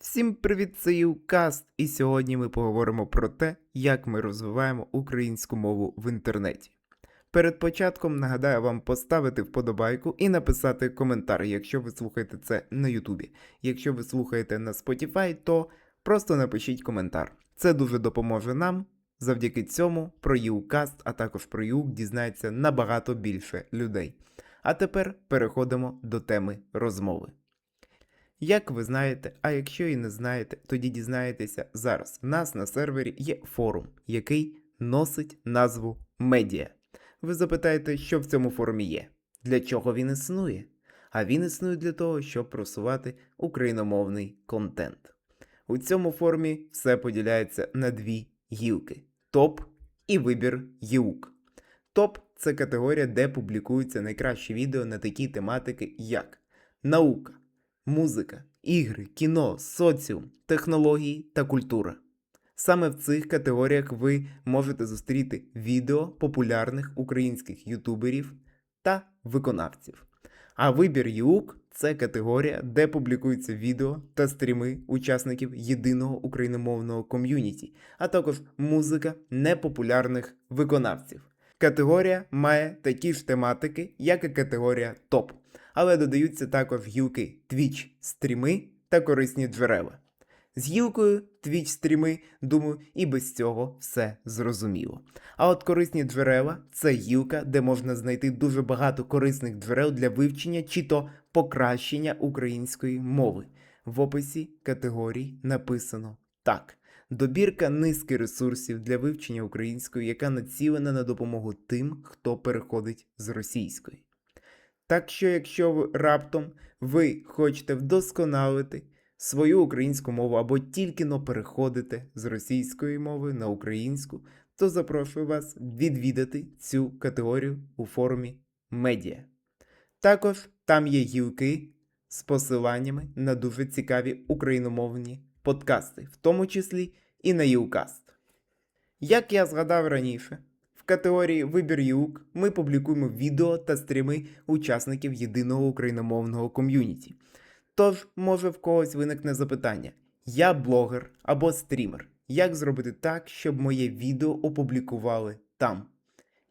Всім привіт, це Юкаст, і сьогодні ми поговоримо про те, як ми розвиваємо українську мову в інтернеті. Перед початком нагадаю вам поставити вподобайку і написати коментар, якщо ви слухаєте це на Ютубі. Якщо ви слухаєте на Spotify, то просто напишіть коментар. Це дуже допоможе нам. Завдяки цьому про Юкаст, а також про Юк дізнається набагато більше людей. А тепер переходимо до теми розмови. Як ви знаєте, а якщо і не знаєте, тоді дізнаєтеся зараз. В нас на сервері є форум, який носить назву Медіа. Ви запитаєте, що в цьому форумі є? Для чого він існує? А він існує для того, щоб просувати україномовний контент. У цьому форумі все поділяється на дві гілки: топ і вибір ЄУК. Топ це категорія, де публікуються найкращі відео на такі тематики, як наука, музика, ігри, кіно, соціум, технології та культура. Саме в цих категоріях ви можете зустріти відео популярних українських ютуберів та виконавців. А вибір ЮК це категорія, де публікуються відео та стріми учасників єдиного україномовного ком'юніті, а також музика непопулярних виконавців. Категорія має такі ж тематики, як і категорія топ, але додаються також гілки Twitch стріми та корисні джерела. З гілкою Twitch стріми, думаю, і без цього все зрозуміло. А от корисні джерела це гілка, де можна знайти дуже багато корисних джерел для вивчення чи то покращення української мови. В описі категорій написано так. Добірка низки ресурсів для вивчення української, яка націлена на допомогу тим, хто переходить з російської. Так що, якщо раптом ви хочете вдосконалити свою українську мову або тільки но переходите з російської мови на українську, то запрошую вас відвідати цю категорію у форумі медіа. Також там є гілки з посиланнями на дуже цікаві україномовні подкасти, в тому числі і на Юкаст. Як я згадав раніше, в категорії Вибір ЮК ми публікуємо відео та стріми учасників єдиного україномовного ком'юніті. Тож, може в когось виникне запитання: я блогер або стрімер. Як зробити так, щоб моє відео опублікували там?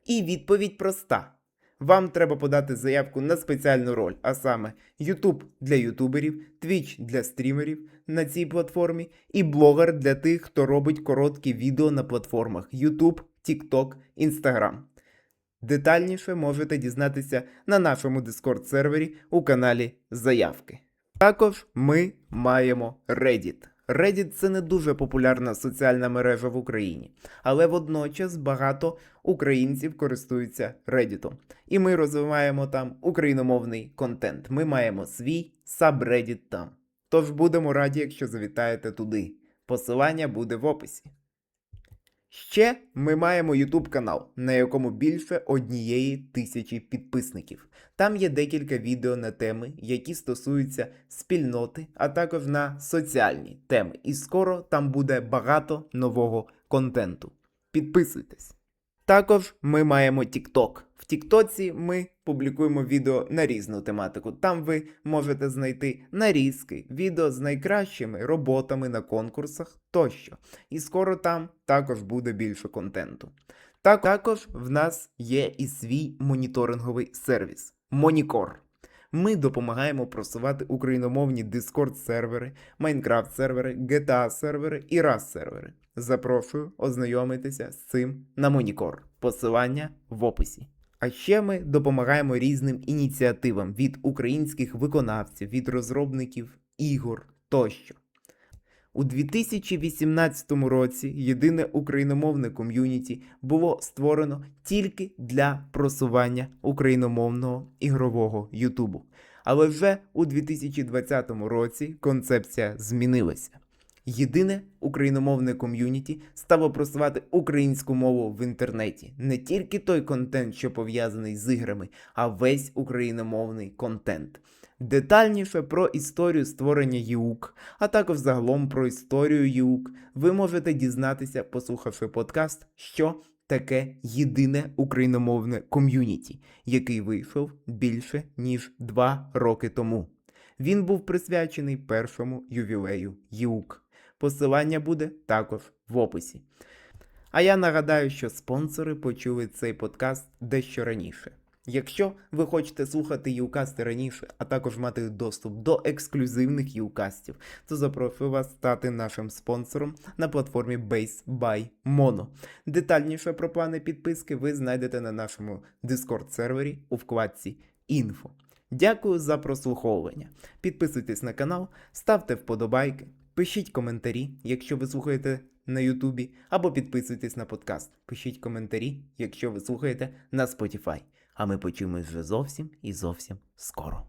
І відповідь проста. Вам треба подати заявку на спеціальну роль, а саме YouTube для ютуберів, Twitch для стрімерів на цій платформі і блогер для тих, хто робить короткі відео на платформах YouTube, TikTok, Instagram. Детальніше можете дізнатися на нашому Discord сервері у каналі Заявки. Також ми маємо Reddit. Reddit це не дуже популярна соціальна мережа в Україні, але водночас багато українців користуються Reddit. І ми розвиваємо там україномовний контент. Ми маємо свій сабреддіт там. Тож будемо раді, якщо завітаєте туди. Посилання буде в описі. Ще ми маємо YouTube канал, на якому більше однієї тисячі підписників. Там є декілька відео на теми, які стосуються спільноти, а також на соціальні теми. І скоро там буде багато нового контенту. Підписуйтесь. Також ми маємо TikTok. В Тіктоці ми публікуємо відео на різну тематику. Там ви можете знайти нарізки, відео з найкращими роботами на конкурсах тощо. І скоро там також буде більше контенту. Також в нас є і свій моніторинговий сервіс Монікор. Ми допомагаємо просувати україномовні Discord сервери, Minecraft сервери, GTA сервери і RAS сервери. Запрошую ознайомитися з цим на Монікор. Посилання в описі. А ще ми допомагаємо різним ініціативам від українських виконавців, від розробників ігор тощо. У 2018 році єдине україномовне ком'юніті було створено тільки для просування україномовного ігрового Ютубу. Але вже у 2020 році концепція змінилася. Єдине україномовне ком'юніті стало просувати українську мову в інтернеті. Не тільки той контент, що пов'язаний з іграми, а весь україномовний контент. Детальніше про історію створення ЄУК, а також загалом про історію ЄУК, ви можете дізнатися, послухавши подкаст, що таке єдине україномовне ком'юніті, який вийшов більше ніж два роки тому. Він був присвячений першому ювілею ЮК. Посилання буде також в описі. А я нагадаю, що спонсори почули цей подкаст дещо раніше. Якщо ви хочете слухати юкасти раніше, а також мати доступ до ексклюзивних юкастів, то запрошую вас стати нашим спонсором на платформі Base by Mono. Детальніше про плани підписки ви знайдете на нашому Discord сервері у вкладці Інфо. Дякую за прослуховування. Підписуйтесь на канал, ставте вподобайки, пишіть коментарі, якщо ви слухаєте на Ютубі, або підписуйтесь на подкаст. Пишіть коментарі, якщо ви слухаєте на Spotify. А ми почуємось вже зовсім і зовсім скоро.